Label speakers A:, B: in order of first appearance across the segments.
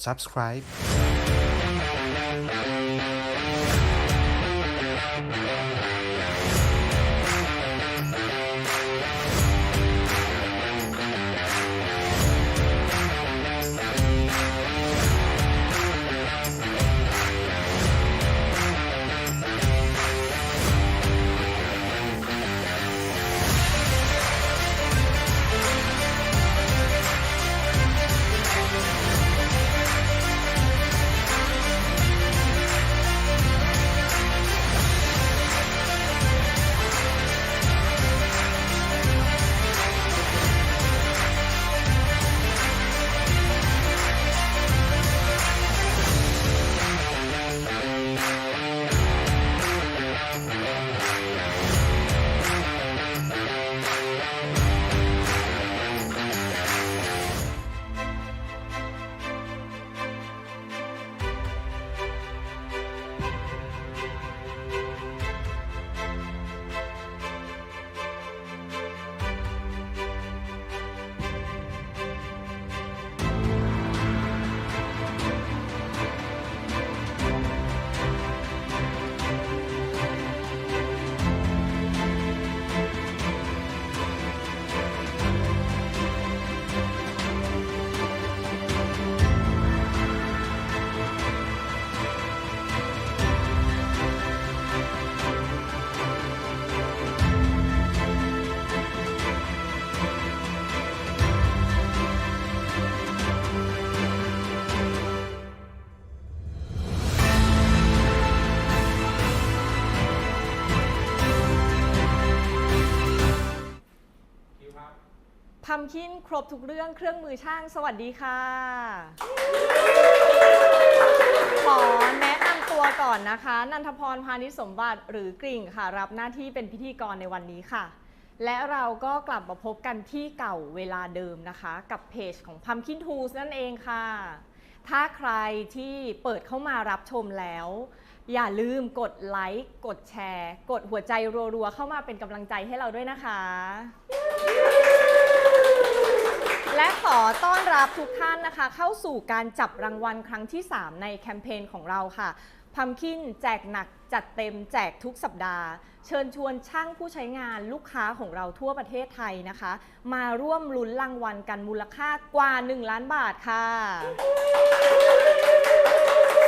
A: ลืมกด subscribe
B: พัมคินครบทุกเรื่องเครื่องมือช่าง สวัสดีค่ะ ขอแนะนำตัวก่อนนะคะ นันทพรพานิชสมบัติหรือกริ่งค่ะ รับหน้าที่เป็นพิธีกรในวันนี้ค่ะ และเราก็กลับมาพบกันที่เก่าเวลาเดิมนะคะ กับเพจของ Pumpkin Tools นั่นเองค่ะ ถ้าใครที่เปิดเข้ามารับชมแล้วอย่าลืมกดไลค์ กดแชร์ กดหัวใจรัวๆ เข้ามาเป็นกำลังใจให้เราด้วยนะคะ และขอต้อนรับทุกท่านนะคะ เข้าสู่การจับรางวัลครั้งที่ 3 ในแคมเปญของเราค่ะพัมคินแจกหนักจัดเต็มแจกทุกสัปดาห์ เชิญชวนช่างผู้ใช้งานลูกค้าของเราทั่วประเทศไทยนะคะ มาร่วมลุ้นรางวัลกันมูลค่ากว่า 1 ล้านบาทค่ะ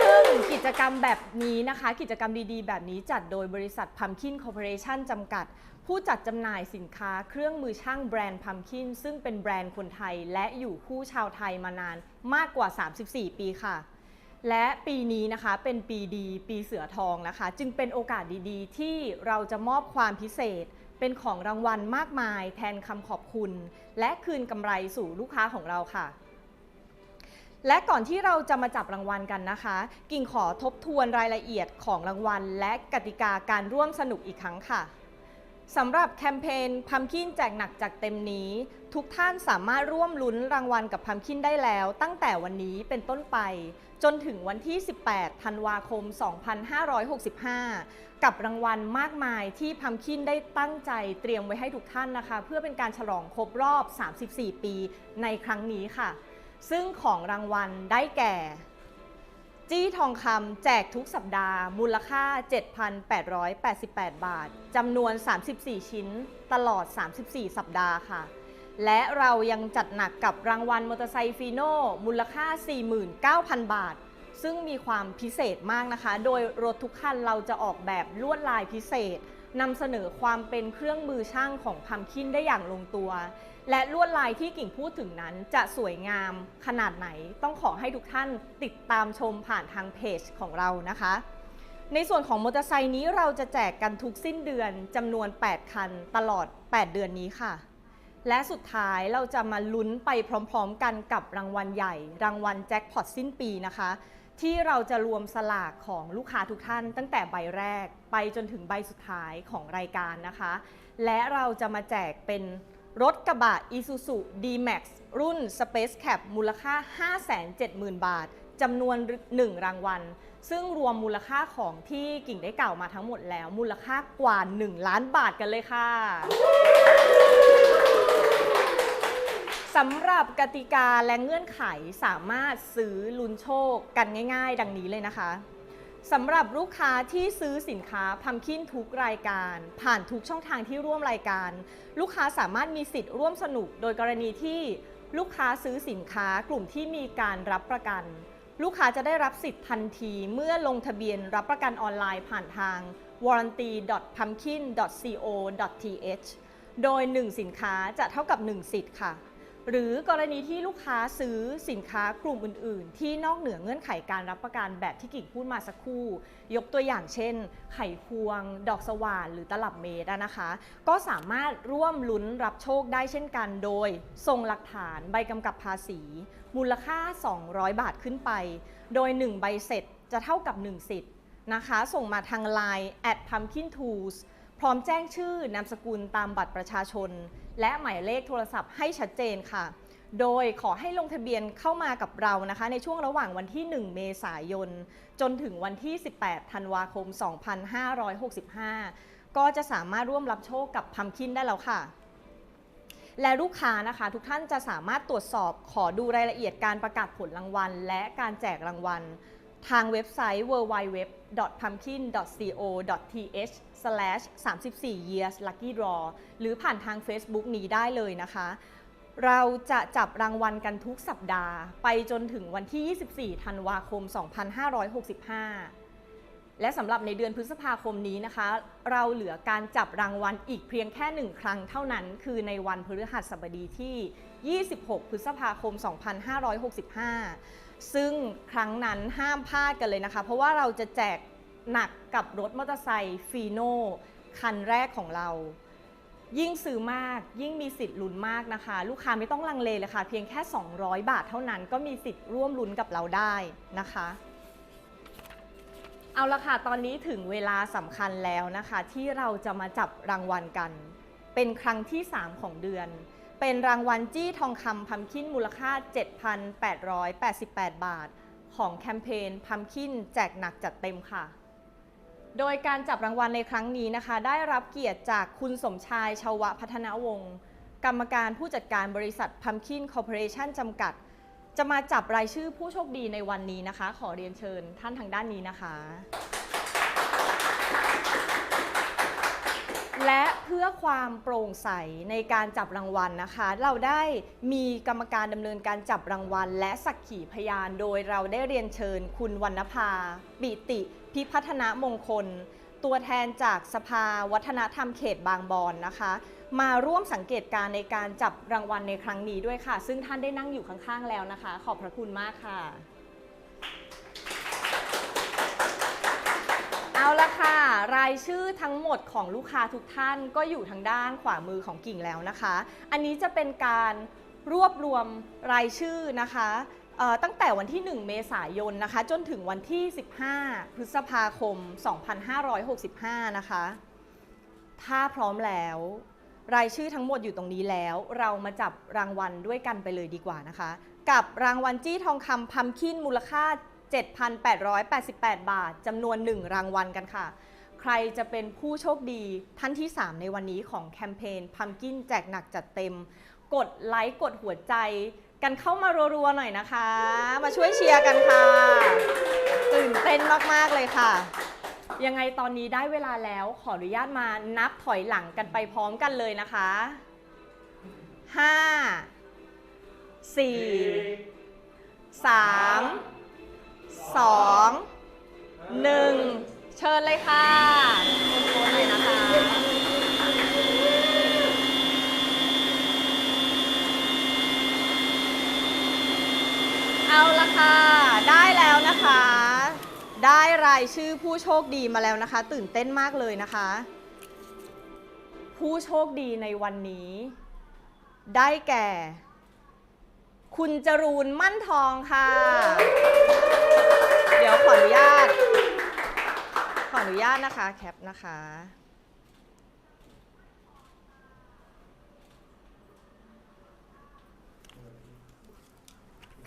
B: ซึ่งกิจกรรมแบบนี้นะคะ กิจกรรมดีๆ แบบนี้จัดโดยบริษัท Pumpkin Corporation จำกัด ผู้จัดจำหน่ายสินค้าเครื่องมือช่างแบรนด์ Pumpkin ซึ่งเป็นแบรนด์คนไทย และอยู่คู่ชาวไทยมานานมากกว่า 34 ปีค่ะ และปีนี้นะคะเป็นปีดี ปีเสือทองนะคะ จึงเป็นโอกาสดีๆ ที่เราจะมอบความพิเศษ เป็นของรางวัลมากมาย แทนคำขอบคุณ และคืนกำไรสู่ลูกค้าของเราค่ะและก่อนที่เราจะมาจับรางวัลกันนะคะ กิ่งขอทบทวนรายละเอียดของรางวัล และกติกาการร่วมสนุกอีกครั้งค่ะ สำหรับแคมเปญพัมคินแจกหนักจากเต็มนี้ ทุกท่านสามารถร่วมลุ้นรางวัลกับพัมคินได้แล้ว ตั้งแต่วันนี้เป็นต้นไป จนถึงวันที่ 18 ธันวาคม 2565 กับรางวัลมากมายที่พัมคินได้ตั้งใจเตรียมไว้ให้ทุกท่านนะคะ เพื่อเป็นการฉลองครบรอบ 34 ปีในครั้งนี้ค่ะ ซึ่งของรางวัลได้แก่ จี้ทองคำแจกทุกสัปดาห์ มูลค่า 7,888 บาทจำนวน 34 ชิ้นตลอด 34 สัปดาห์ค่ะ และเรายังจัดหนักกับรางวัลมอเตอร์ไซค์ฟีโน่มูลค่า 49,000 บาท ซึ่งมีความพิเศษมากนะคะ โดยรถทุกคันเราจะออกแบบลวดลายพิเศษนำเสนอความเป็นเครื่องมือช่างของพัมคินได้อย่างลงตัว และลวดลายที่กิ่งพูดถึงนั้นจะสวยงามขนาดไหน ต้องขอให้ทุกท่านติดตามชมผ่านทางเพจของเรานะคะ ในส่วนของมอเตอร์ไซค์นี้เราจะแจกกันทุกสิ้นเดือนจำนวน 8 คันตลอด 8 เดือนนี้ค่ะ และสุดท้ายเราจะมาลุ้นไปพร้อมๆ กันกับรางวัลใหญ่ รางวัลแจ็คพอตสิ้นปีนะคะที่เราจะรวมสลากของลูกค้าทุกท่าน ตั้งแต่ใบแรกไปจนถึงใบสุดท้ายของรายการนะคะ และเราจะมาแจกเป็น รถกระบะ Isuzu D-Max รุ่น Space Cap มูลค่า 570,000 บาทจำนวน 1 รางวัล ซึ่งรวมมูลค่าของที่กิ่งได้กล่าวมาทั้งหมดแล้ว มูลค่ากว่า 1 ล้านบาทกันเลยค่ะสสำหรับกติกาและเงื่อนไขสามารถซื้อลุ้นโชคกันง่าย ๆ ดังนี้เลยนะคะ สำหรับลูกค้าที่ซื้อสินค้าพัมคินทุกรายการ ผ่านทุกช่องทางที่ร่วมรายการ ลูกค้าสามารถมีสิทธิ์ร่วมสนุก โดยกรณีที่ลูกค้าซื้อสินค้ากลุ่มที่มีการรับประกัน ลูกค้าจะได้รับสิทธิ์ทันทีเมื่อลงทะเบียนรับประกันออนไลน์ผ่านทาง warranty.pumpkin.co.th โดย 1 สินค้าจะเท่ากับ 1 สิทธิ์ค่ะ หรือกรณีที่ลูกค้าซื้อสินค้ากลุ่มอื่น ๆ ที่นอกเหนือเงื่อนไขการรับประกันแบบที่กิ่งพูดมาสักครู่ ยกตัวอย่างเช่น ไข่ควง ดอกสว่านหรือตลับเมตรนะคะ ก็สามารถร่วมลุ้นรับโชคได้เช่นกันโดยส่งหลักฐานใบกำกับภาษี มูลค่า 200 บาทขึ้นไป โดย 1 ใบเสร็จจะเท่ากับ 1 สิทธิ์นะคะ ส่งมาทาง Line at pumpkin tools พร้อมแจ้งชื่อนามสกุลตามบัตรประชาชน และหมายเลขโทรศัพท์ให้ชัดเจนค่ะ โดยขอให้ลงทะเบียนเข้ามากับเรานะคะ ในช่วงระหว่างวันที่ 1 เมษายน จนถึงวันที่ 18 ธันวาคม 2565 ก็จะสามารถร่วมรับโชคกับพัมคินได้แล้วค่ะและลูกค้านะคะ ทุกท่านจะสามารถตรวจสอบขอดูรายละเอียดการประกาศผลรางวัล และการแจกรางวัล ทางเว็บไซต์ www.pamkin.co.th 34 years lucky draw หรือผ่านทาง Facebook นี้ได้เลยนะคะ เราจะจับรางวัลกันทุกสัปดาห์ ไปจนถึงวันที่ 24 ธันวาคม 2565 และสำหรับในเดือนพฤษภาคมนี้นะคะ เราเหลือการจับรางวัลอีกเพียงแค่หนึ่งครั้งเท่านั้น คือในวันพฤหัสบดีที่ 26 พฤษภาคม 2565 ซึ่งครั้งนั้นห้ามพลาดกันเลยนะคะ เพราะว่าเราจะแจก หนักกับรถมอเตอร์ไซค์ฟีโน่คันแรกของเรา ยิ่งซื้อมากยิ่งมีสิทธิ์ลุ้นมากนะคะ ลูกค้าไม่ต้องลังเลเลยค่ะ เพียงแค่ 200 บาทเท่านั้นก็มีสิทธิ์ร่วมลุ้นกับเราได้นะคะ เอาละค่ะ ตอนนี้ถึงเวลาสำคัญแล้วนะคะ ที่เราจะมาจับรางวัลกัน เป็นครั้งที่ 3 ของเดือน เป็นรางวัลจี้ทองคำพัมคินมูลค่า 7,888 บาท ของแคมเปญพัมคินแจกหนักจัดเต็มค่ะ โดยการจับรางวัลในครั้งนี้นะคะ ได้รับเกียรติจากคุณสมชายชาวพัฒนาวงศ์กรรมการผู้จัดการบริษัทพัมคินคอร์ปอเรชั่นจำกัด จะมาจับรายชื่อผู้โชคดีในวันนี้นะคะ ขอเรียนเชิญท่านทางด้านนี้นะคะ และเพื่อความโปร่งใสในการจับรางวัลนะคะ เราได้มีกรรมการดำเนินการจับรางวัล และสักขีพยาน โดยเราได้เรียนเชิญ คุณวรรณภา ปิติพิพัฒนมงคล ตัวแทนจากสภาวัฒนธรรมเขตบางบอนนะคะ มาร่วมสังเกตการณ์ในการจับรางวัลในครั้งนี้ด้วยค่ะ ซึ่งท่านได้นั่งอยู่ข้างๆแล้วนะคะ ขอบพระคุณมากค่ะ เอาละค่ะ รายชื่อทั้งหมดของลูกค้าทุกท่านก็อยู่ทางด้านขวามือของกิ่งแล้วนะคะ อันนี้จะเป็นการรวบรวมรายชื่อนะคะตั้งแต่วันที่ 1 เมษายนนะคะ จนถึงวันที่ 15 พฤษภาคม 2565 นะคะ ถ้าพร้อมแล้ว รายชื่อทั้งหมดอยู่ตรงนี้แล้ว เรามาจับรางวัลด้วยกันไปเลยดีกว่านะคะ กับรางวัลจี้ทองคำพัมคินมูลค่า 7,888 บาทจำนวน 1 รางวัลกันค่ะ ใครจะเป็นผู้โชคดีท่านที่ 3 ในวันนี้ของแคมเปญพัมกินแจกหนักจัดเต็ม กดไลค์กดหัวใจ กันเข้ามารัวๆหน่อยนะคะ มาช่วยเชียร์กันค่ะ ตื่นเต้นมากๆเลยค่ะ ยังไงตอนนี้ได้เวลาแล้วขออนุญาตมานับถอยหลังกันไปพร้อมกันเลยนะคะ 5 4 3 สองหนึ่งเชิญเลยค่ะโค้ดเลยนะคะ เอาละค่ะ ได้แล้วนะคะ ได้รายชื่อผู้โชคดีมาแล้วนะคะ ตื่นเต้นมากเลยนะคะ ผู้โชคดีในวันนี้ ได้แก่ คุณจรูนมั่นทองค่ะ เดี๋ยวขออนุญาต ขออนุญาตนะคะ แคปนะคะ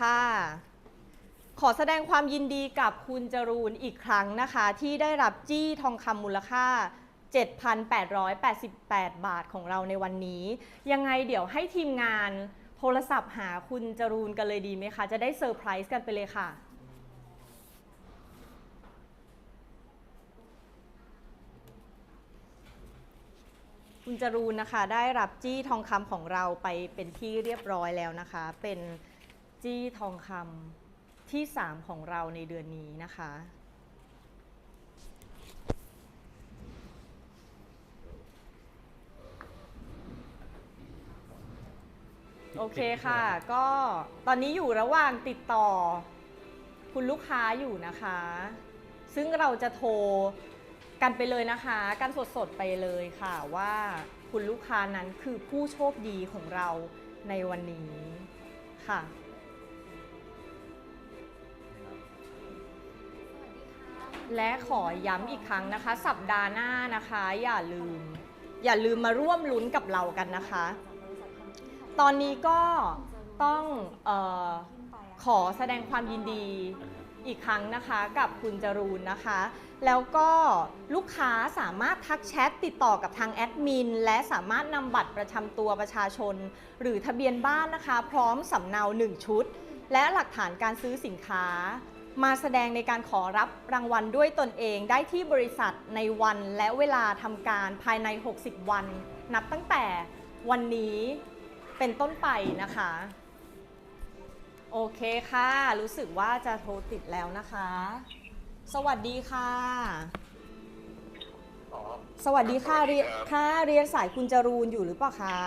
B: ค่ะ ขอแสดงความยินดีกับคุณจรูนอีกครั้งนะคะ ที่ได้รับจี้ทองคำมูลค่า 7,888 บาทของเราในวันนี้ ยังไงเดี๋ยวให้ทีมงานโทรศัพท์หาคุณจรูนกันเลยดีไหมคะ จะได้เซอร์ไพรส์กันไปเลยค่ะ คุณจรูนนะคะได้รับจี้ทองคำของเราไปเป็นที่เรียบร้อยแล้วนะคะ เป็นจี้ทองคำที่ 3 ของเราในเดือนนี้นะคะโอเคค่ะ ก็ตอนนี้อยู่ระหว่างติดต่อ คุณลูกค้าอยู่นะคะ ซึ่งเราจะโทร กันไปเลยนะคะกันสดๆไปเลยค่ะว่าคุณลูกค้านั้นคือผู้โชคดีของเราในวันนี้ค่ะ และขอย้ำอีกครั้งนะคะ สัปดาห์หน้านะคะ อย่าลืม อย่าลืมมาร่วมลุ้นกับเรากันนะคะ ตอนนี้ก็ต้องเออขอแสดงความยินดีอีกครั้งนะคะกับคุณจรูนนะคะ แล้วก็ลูกค้าสามารถทักแชทติดต่อกับทางแอดมิน และสามารถนำบัตรประจำตัวประชาชน หรือทะเบียนบ้านนะคะ พร้อมสำเนา 1 ชุด และหลักฐานการซื้อสินค้า มาแสดงในการขอรับรางวัลด้วยตนเองได้ที่บริษัทในวันและเวลาทำการภายใน 60 วัน นับตั้งแต่วันนี้เป็นต้นไปนะคะ โอเคค่ะ รู้สึกว่าจะโทรติดแล้วนะคะ สวัสดีค่ะ
A: อ๋อ
B: สวัสดีค่ะ
A: สวัสดี
B: เรียน
A: ครับ
B: ค่ะเรียนสายคุณจรูนอยู่หรือเปล่าคะ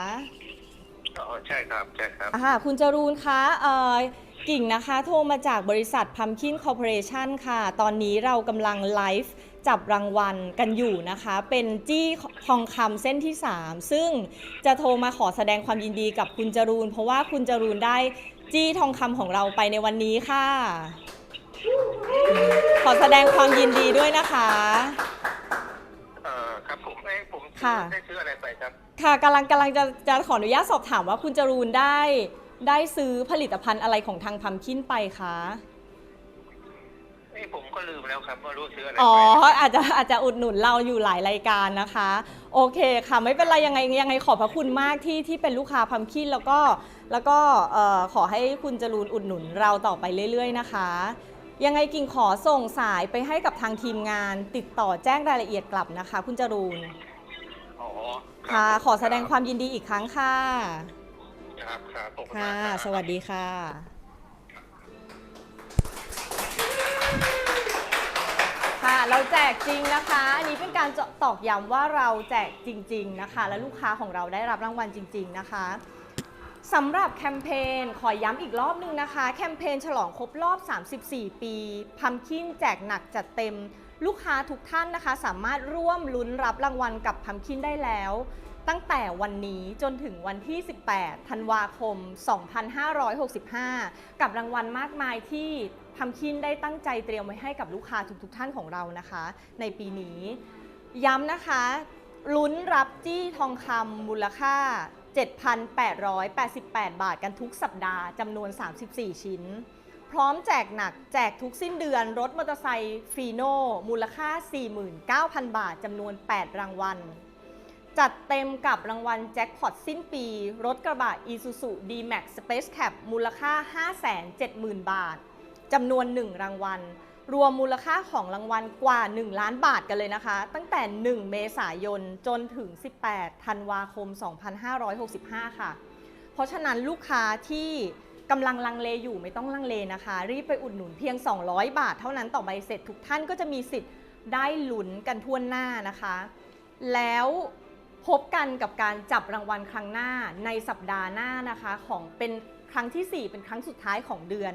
A: อ๋อใช่ครับใช่ครับ
B: อ่าคุณจรูนคะเอ่อกิ่งนะคะโทรมาจากบริษัทพัมคินคอร์ปอเรชันค่ะ ตอนนี้เรากำลังไลฟ์จับรางวัลกันอยู่นะคะ เป็นจี้ทองคำเส้นที่ 3 ซึ่งจะโทรมาขอแสดงความยินดีกับคุณจรูน เพราะว่าคุณจรูนได้จี้ทองคำของเราไปในวันนี้ค่ะ ขอแสดงความยินดีด้วยนะคะ
A: เอ่อครับผมเอ้ยผม
B: ค่ะ
A: ได้ซื้ออะไรไปครับ
B: ค่ะกำลังกำลังจะจะขออนุญาตสอบถามว่าคุณจรูนได้ ได้ซื้อผลิตภัณฑ์อะไรของทางพัมคินไปคะ
A: เอ้ยผมก็ลืมแล้วครับว่ารู้ซื้ออะไร
B: อ๋อ
A: ไป
B: อาจจะอาจจะอุดหนุนเราอยู่หลายรายการนะคะ โอเคค่ะ ไม่เป็นไรยังไงยังไงขอบพระคุณมากที่ที่เป็นลูกค้าพัมคินแล้วก็แล้วก็เอ่อขอให้คุณจรูนอุดหนุนเราต่อไปเรื่อย ๆ นะคะ ยังไงกิ่งขอส่งสายไปให้กับทางทีมงาน ติดต่อแจ้งรายละเอียดกลับนะคะ คุณจรูน
A: อ๋อ
B: ค่ะ ขอแสดงความยินดีอีกครั้งค่ะ
A: ครับครับขอบณ
B: ค่ะ
A: มากรับ
B: สวัสดีค่ะค่ะ เราแจกจริงนะคะอันนี้เป็นการตอกย้ำว่าเราแจกจริง ๆ นะคะ และลูกค้าของเราได้รับรางวัลจริง ๆ นะคะ สำหรับแคมเปญขอย้ำอีกรอบหนึงนะคะ แคมเปญฉลองครบรอบ 34 ปีพัมคินแจกหนักจัดเต็ม ลูกค้าทุกท่านนะคะ สามารถร่วมลุ้นรับรางวัลกับพัมคินได้แล้ว ตั้งแต่วันนี้จนถึงวันที่ 18 ธันวาคม 2565 กับรางวัลมากมายที่พัมคินได้ตั้งใจเตรียมไว้ให้กับลูกค้าทุกๆ ท่านของเรานะคะ ในปีนี้ ย้ำนะคะลุ้นรับจี้ทองคำมูลค่า 7,888 บาทกันทุกสัปดาห์จำนวน 34 ชิ้น พร้อมแจกหนักแจกทุกสิ้นเดือนรถมอเตอร์ไซค์ฟีโน่มูลค่า 49,000 บาทจำนวน 8 รางวัล จัดเต็มกับรางวัลแจ็คพอตสิ้นปี รถกระบะ Isuzu D-Max Space Cab มูลค่า 570,000 บาทจำนวน 1 รางวัล รวมมูลค่าของรางวัลกว่า 1 ล้านบาทกันเลยนะคะ ตั้งแต่ 1 เมษายนจนถึง 18 ธันวาคม 2565 ค่ะ เพราะฉะนั้นลูกค้าที่กำลังลังเลอยู่ไม่ต้องลังเลนะคะ รีบไปอุดหนุนเพียง 200 บาท เท่านั้นต่อใบเสร็จทุกท่านก็จะมีสิทธิ์ได้หลุนกันทั่วหน้านะคะ แล้วพบกันกับการจับรางวัลครั้งหน้าในสัปดาห์หน้านะคะของเป็น ครั้งที่ 4 เป็นครั้งสุดท้ายของเดือน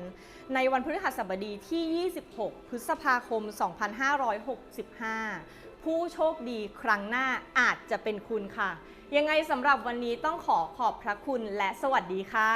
B: ในวันพฤหัสบดีที่ 26 พฤษภาคม 2565 ผู้โชคดีครั้งหน้าอาจจะเป็นคุณค่ะ ยังไงสำหรับวันนี้ต้องขอขอบพระคุณและสวัสดีค่ะ